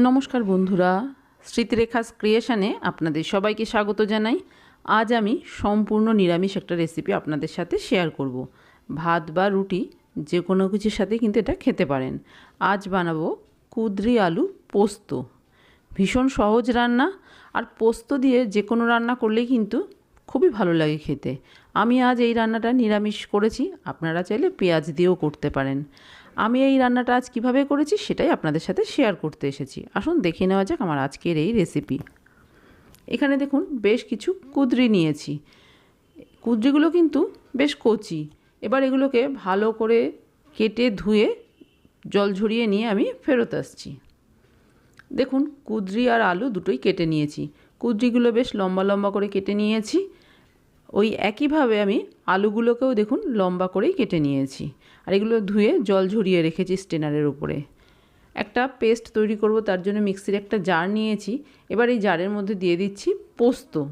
নমস্কার বন্ধুরা, স্মৃতিরেখাস ক্রিয়েশনে আপনাদের সবাইকে স্বাগত জানাই। আজ আমি সম্পূর্ণ নিরামিষ একটা রেসিপি আপনাদের সাথে শেয়ার করব। ভাত বা রুটি যে কোনো কিছুর সাথে কিন্তু এটা খেতে পারেন। আজ বানাবো কুদরি আলু পোস্ত। ভীষণ সহজ রান্না, আর পোস্ত দিয়ে যে কোনো রান্না করলেই কিন্তু খুবই ভালো লাগে খেতে। আমি আজ এই রান্নাটা নিরামিষ করেছি, আপনারা চাইলে পেঁয়াজ দিয়েও করতে পারেন। আমি এই রান্নাটা আজ কীভাবে করেছি সেটাই আপনাদের সাথে শেয়ার করতে এসেছি। আসুন দেখে নেওয়া যাক আমার আজকের এই রেসিপি এখানে দেখুন, বেশ কিছু কুদরি নিয়েছি। কুদরিগুলো কিন্তু বেশ কচি। এবার এগুলোকে ভালো করে কেটে ধুয়ে জল ঝরিয়ে নিয়ে আমি ফেরত আসছি। দেখুন, কুদরি আর আলু দুটোই কেটে নিয়েছি। কুদরিগুলো বেশ লম্বা লম্বা করে কেটে নিয়েছি। ওই একইভাবে আমি আলুগুলোকেও দেখুন লম্বা করেই কেটে নিয়েছি। আর এগুলো ধুয়ে জল ঝরিয়ে রেখেছি স্টেনারের উপরে। একটা পেস্ট তৈরি করব, তার জন্য মিক্সির একটা জার নিয়েছি। এবার এই জারের মধ্যে দিয়ে দিচ্ছি পোস্ত।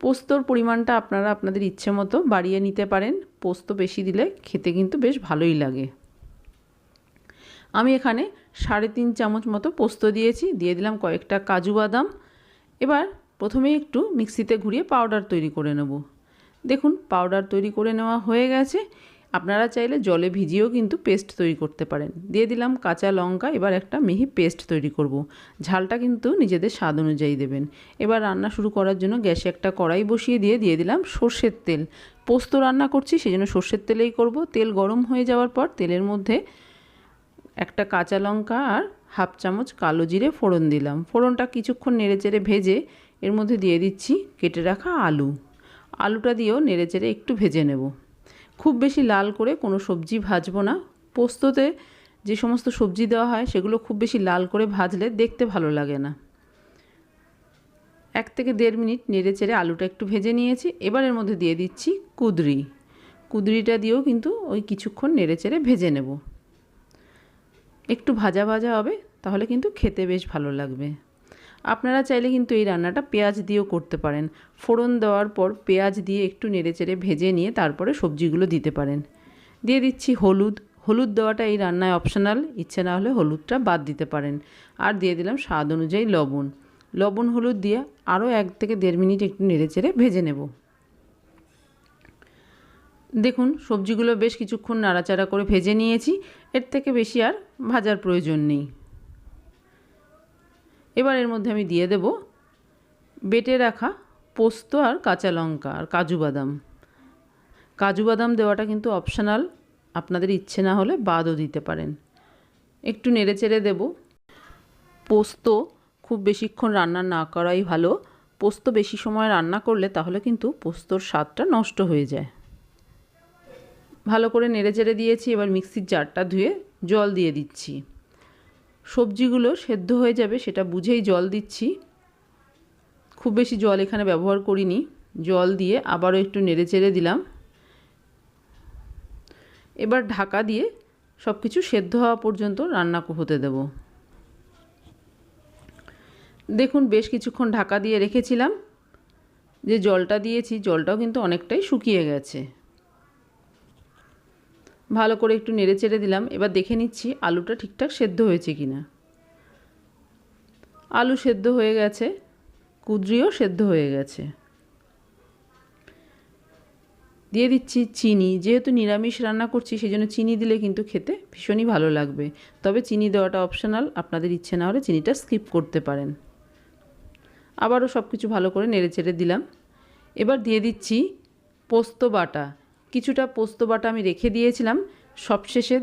পোস্তর পরিমাণটা আপনারা আপনাদের ইচ্ছে মতো বাড়িয়ে নিতে পারেন। পোস্ত বেশি দিলে খেতে কিন্তু বেশ ভালোই লাগে। আমি এখানে সাড়ে তিন চামচ মতো পোস্ত দিয়েছি। দিয়ে দিলাম কয়েকটা কাজু বাদাম। এবার প্রথমে একটু মিক্সিতে ঘুরিয়ে পাউডার তৈরি করে নেব। দেখুন পাউডার তৈরি করে নেওয়া হয়ে গেছে। আপনারা চাইলে জলে ভিজিয়েও কিন্তু পেস্ট তৈরি করতে পারেন। দিয়ে দিলাম কাঁচা লঙ্কা, এবার একটা মিহি পেস্ট তৈরি করব। ঝালটা কিন্তু নিজেদের স্বাদ অনুযায়ী দেবেন। এবার রান্না শুরু করার জন্য গ্যাসে একটা কড়াই বসিয়ে দিয়ে দিয়ে দিলাম সর্ষের তেল। পোস্ত রান্না করছি সেই জন্য সর্ষের তেলেই করব। তেল গরম হয়ে যাওয়ার পর তেলের মধ্যে একটা কাঁচা লঙ্কা আর হাফ চামচ কালো জিরে ফোড়ন দিলাম। ফোড়নটা কিছুক্ষণ নেড়েচেড়ে ভেজে এর মধ্যে দিয়ে দিচ্ছি, কেটে রাখা আলু। আলুটা দিয়েও নেড়েচেড়ে একটু ভেজে নেব। খুব বেশি লাল করে কোনো সবজি ভাজবো না। পোস্ততে যে সমস্ত সবজি দেওয়া হয়, সেগুলো খুব বেশি লাল করে ভাজলে দেখতে ভালো লাগে না। এক থেকে দেড় মিনিট নেড়ে চেড়ে আলুটা একটু ভেজে নিয়েছি। এবার এর মধ্যে দিয়ে দিচ্ছি কুদরি। কুদরিটা দিয়েও কিন্তু ওই কিছুক্ষণ নেড়ে চেড়ে ভেজে নেব। একটু ভাজা ভাজা হবে, তাহলে কিন্তু খেতে বেশ ভালো লাগবে। আপনারা চাইলে কিন্তু এই রান্নাটা পেঁয়াজ দিয়েও করতে পারেন। ফোড়ন দেওয়ার পর পেঁয়াজ দিয়ে একটু নেড়েচেড়ে ভেজে নিয়ে তারপরে সবজিগুলো দিতে পারেন। দিয়ে দিচ্ছি হলুদ। হলুদ দেওয়াটা এই রান্নায় অপশনাল। ইচ্ছে না হলে হলুদটা বাদ দিতে পারেন। আর দিয়ে দিলাম স্বাদ অনুযায়ী লবণ। লবণ, হলুদ দিয়ে আরও এক থেকে দেড় মিনিট একটু নেড়েচেড়ে ভেজে নেব। দেখুন, সবজিগুলো বেশ কিছুক্ষণ নাড়াচাড়া করে ভেজে নিয়েছি। এর থেকে বেশি আর ভাজার প্রয়োজন নেই। এবার এর মধ্যে আমি দিয়ে দেব বেটে রাখা পোস্ত আর কাঁচা লঙ্কা আর কাজু বাদাম। কাজু বাদাম দেওয়াটা কিন্তু অপশনাল আপনাদের ইচ্ছে না হলে বাদও দিতে পারেন। একটু নেড়ে চেড়ে দেবো। পোস্ত খুব বেশিক্ষণ রান্না না করাই ভালো। পোস্ত বেশি সময় রান্না করলে তাহলে কিন্তু পোস্তর স্বাদটা নষ্ট হয়ে যায়। ভালো করে নেড়ে চেড়ে দিয়েছি, এবার মিক্সির জারটা ধুয়ে জল দিয়ে দিচ্ছি। সবজিগুলো সেদ্ধ হয়ে যাবে, সেটা বুঝেই জল দিচ্ছি। খুব বেশি জল এখানে ব্যবহার করিনি। জল দিয়ে আবারও একটু নেড়ে চেড়ে দিলাম। এবার ঢাকা দিয়ে সব কিছু সেদ্ধ হওয়া পর্যন্ত রান্না হতে দেব। দেখুন, বেশ কিছুক্ষণ ঢাকা দিয়ে রেখেছিলাম। যে জলটা দিয়েছি, জলটাও কিন্তু অনেকটাই শুকিয়ে গেছে। ভালো করে একটু নেড়ে চেড়ে দিলাম। এবার দেখে নিচ্ছি আলুটা ঠিকঠাক সেদ্ধ হয়েছে কি না আলু সেদ্ধ হয়ে গেছে, কুদরিও সেদ্ধ হয়ে গেছে। দিয়ে দিচ্ছি চিনি। যেহেতু নিরামিষ রান্না করছি সেই জন্য চিনি দিলে কিন্তু খেতে ভীষণই ভালো লাগবে। তবে চিনি দেওয়াটা অপশনাল আপনাদের ইচ্ছে না হলে চিনিটা স্কিপ করতে পারেন। আবারও সব কিছু ভালো করে নেড়ে চেড়ে দিলাম। এবার দিয়ে দিচ্ছি পোস্ত বাটা। কিছুটা পোস্ত বাটা আমি রেখে দিয়েছিলাম সবশেষে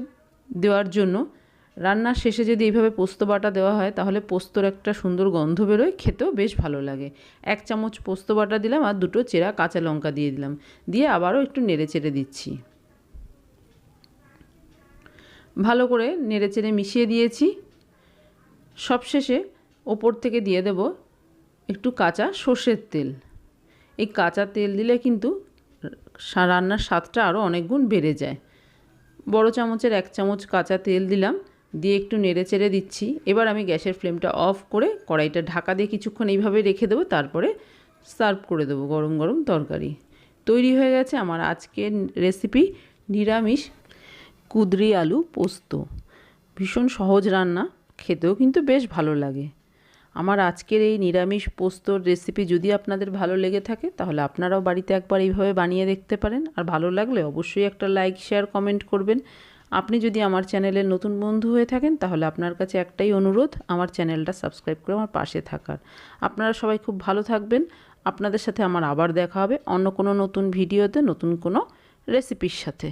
দেওয়ার জন্য। রান্নার শেষে যদি এইভাবে পোস্ত বাটা দেওয়া হয়, তাহলে পোস্তর একটা সুন্দর গন্ধ বেরোয়, খেতেও বেশ ভালো লাগে। এক চামচ পোস্ত বাটা দিলাম আর দুটো চেরা কাঁচা লঙ্কা দিয়ে দিলাম। দিয়ে আবারও একটু নেড়ে চেড়ে দিচ্ছি। ভালো করে নেড়ে চেড়ে মিশিয়ে দিয়েছি। সবশেষে ওপর থেকে দিয়ে দেব একটু কাঁচা সর্ষের তেল। এই কাঁচা তেল দিলে কিন্তু রান্নার স্বাদটা আরও অনেক গুণ বেড়ে যায়। বড় চামচের এক চামচ কাঁচা তেল দিলাম, দিয়ে একটু নেড়ে চেড়ে দিচ্ছি। এবার আমি গ্যাসের ফ্লেমটা অফ করে কড়াইটা ঢাকা দিয়ে কিছুক্ষণ এইভাবে রেখে দেবো, তারপরে সার্ভ করে দেবো গরম গরম তরকারি। তৈরি হয়ে গেছে আমার আজকের রেসিপি নিরামিষ কুদরি আলু পোস্ত। ভীষণ সহজ রান্না, খেতেও কিন্তু বেশ ভালো লাগে। আমার আজকের এই নিরামিষ পোস্তর রেসিপি যদি আপনাদের ভালো লেগে থাকে, তাহলে আপনারাও বাড়িতে একবার এইভাবে বানিয়ে দেখতে পারেন। আর ভালো লাগলে অবশ্যই একটা লাইক শেয়ার কমেন্ট করবেন। আপনি যদি আমার চ্যানেলের নতুন বন্ধু হয়ে থাকেন, তাহলে আপনার কাছে একটাই অনুরোধ, আমার চ্যানেলটা সাবস্ক্রাইব করে আমার পাশে থাকার। আপনারা সবাই খুব ভালো থাকবেন। আপনাদের সাথে আমার আবার দেখা হবে অন্য কোনো নতুন ভিডিওতে নতুন কোনো রেসিপির সাথে।